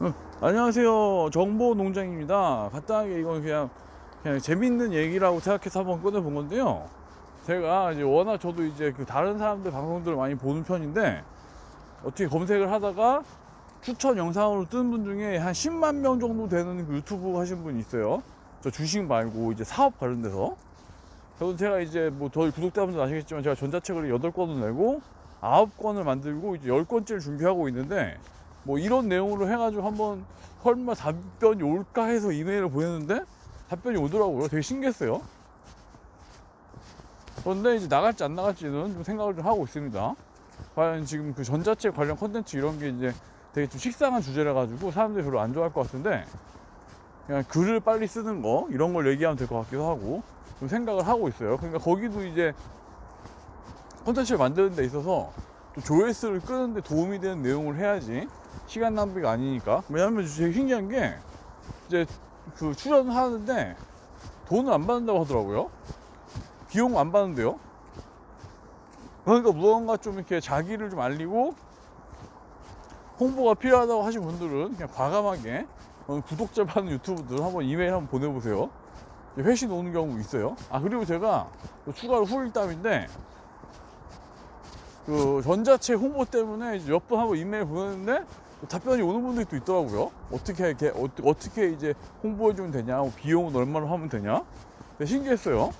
어, 안녕하세요. 정보 농장입니다. 간단하게 이건 그냥 그냥 재밌는 얘기라고 생각해서 한번 꺼내본 건데요. 제가 이제 워낙 저도 이제 그 다른 사람들 방송들을 많이 보는 편인데 어떻게 검색을 하다가 추천 영상으로 뜬 분 중에 한 10만 명 정도 되는 그 유튜브 하신 분이 있어요. 저 주식 말고 이제 사업 관련돼서. 그래서 제가 이제 뭐 저희 구독자분들 아시겠지만 제가 전자책을 8권을 내고 9권을 만들고 이제 10권째를 준비하고 있는데 뭐 이런 내용으로 해가지고 한번 설마 답변이 올까 해서 이메일을 보냈는데 답변이 오더라고요. 되게 신기했어요. 그런데 이제 나갈지 안 나갈지는 좀 생각을 좀 하고 있습니다. 과연 지금 그 전자책 관련 컨텐츠 이런 게 이제 되게 좀 식상한 주제라 가지고 사람들이 별로 안 좋아할 것 같은데 그냥 글을 빨리 쓰는 거 이런 걸 얘기하면 될 것 같기도 하고 좀 생각을 하고 있어요. 그러니까 거기도 이제 컨텐츠를 만드는 데 있어서 또 조회수를 끄는 데 도움이 되는 내용을 해야지 시간 낭비가 아니니까. 왜냐하면 되게 신기한 게 이제 그 출연을 하는데 돈을 안 받는다고 하더라고요. 비용 안 받는데요. 그러니까 무언가 좀 이렇게 자기를 좀 알리고 홍보가 필요하다고 하신 분들은 그냥 과감하게 어, 구독자 받는 유튜브들 한번 이메일 한번 보내보세요. 회신 오는 경우 있어요. 아 그리고 제가 또 추가로 후일담인데 그 전자책 홍보 때문에 몇번 하고 이메일 보냈는데 답변이 오는 분들이 또 있더라고요. 어떻게 이렇게 어, 어떻게 이제 홍보해 주면 되냐, 뭐 비용은 얼마나 하면 되냐. 신기했어요.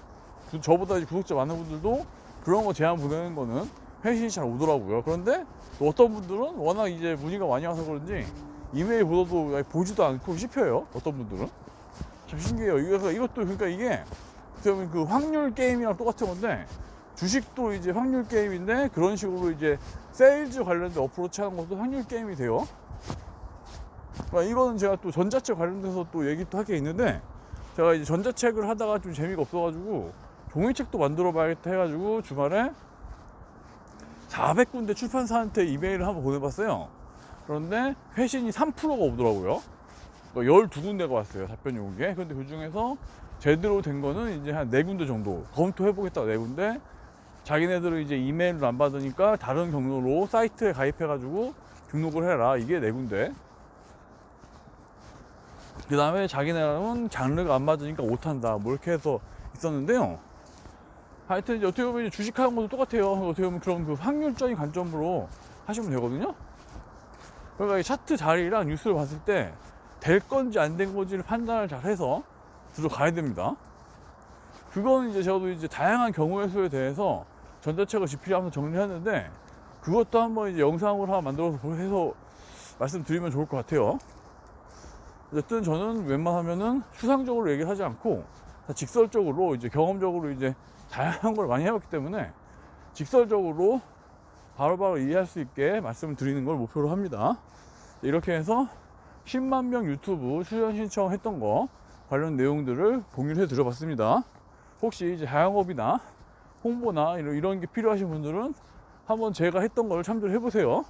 그 저보다 구독자 많은 분들도 그런 거 제안 보내는 거는 회신이 잘 오더라고요. 그런데 또 어떤 분들은 워낙 이제 문의가 많이 와서 그런지 이메일 아예 보지도 않고 씹혀요. 어떤 분들은 참 신기해요. 이것도 그러니까 이게 그러면 그 확률 게임이랑 똑같은 건데 주식도 이제 확률 게임인데 그런 식으로 이제 세일즈 관련된 어프로치 하는 것도 확률 게임이 돼요. 그러니까 이거는 제가 또 전자책 관련돼서 또 얘기 또할게 있는데 제가 이제 전자책을 하다가 좀 재미가 없어가지고 종이책도 만들어 봐야겠다 해가지고 주말에 400군데 출판사한테 이메일을 한번 보내봤어요. 그런데 회신이 3%가 오더라고요. 그러니까 12군데가 왔어요. 답변이 온 게. 근데 그 중에서 제대로 된 거는 이제 한 4군데 정도 검토해보겠다 4군데 자기네들은 이제 이메일을 안 받으니까 다른 경로로 사이트에 가입해가지고 등록을 해라. 이게 네 군데. 그 다음에 자기네는 장르가 안 맞으니까 못한다. 뭐 이렇게 해서 있었는데요. 하여튼 이제 어떻게 보면 주식하는 것도 똑같아요. 어떻게 보면 그런 그 확률적인 관점으로 하시면 되거든요. 그러니까 이 차트 자리랑 뉴스를 봤을 때 될 건지 안 된 건지를 판단을 잘 해서 들어가야 됩니다. 그거는 이제 저도 이제 다양한 경우의 수에 대해서 전자책을 집필하면서 정리했는데 그것도 한번 이제 영상으로 하나 만들어서 해서 말씀드리면 좋을 것 같아요. 어쨌든 저는 웬만하면은 추상적으로 얘기하지 않고 다 직설적으로 이제 경험적으로 이제 다양한 걸 많이 해봤기 때문에 직설적으로 바로 바로 이해할 수 있게 말씀을 드리는 걸 목표로 합니다. 이렇게 해서 10만 명 유튜브 출연 신청했던 거 관련 내용들을 공유를 해 드려봤습니다. 혹시 이제 자영업이나 홍보나 이런, 게 필요하신 분들은 한번 제가 했던 걸 참조를 해보세요.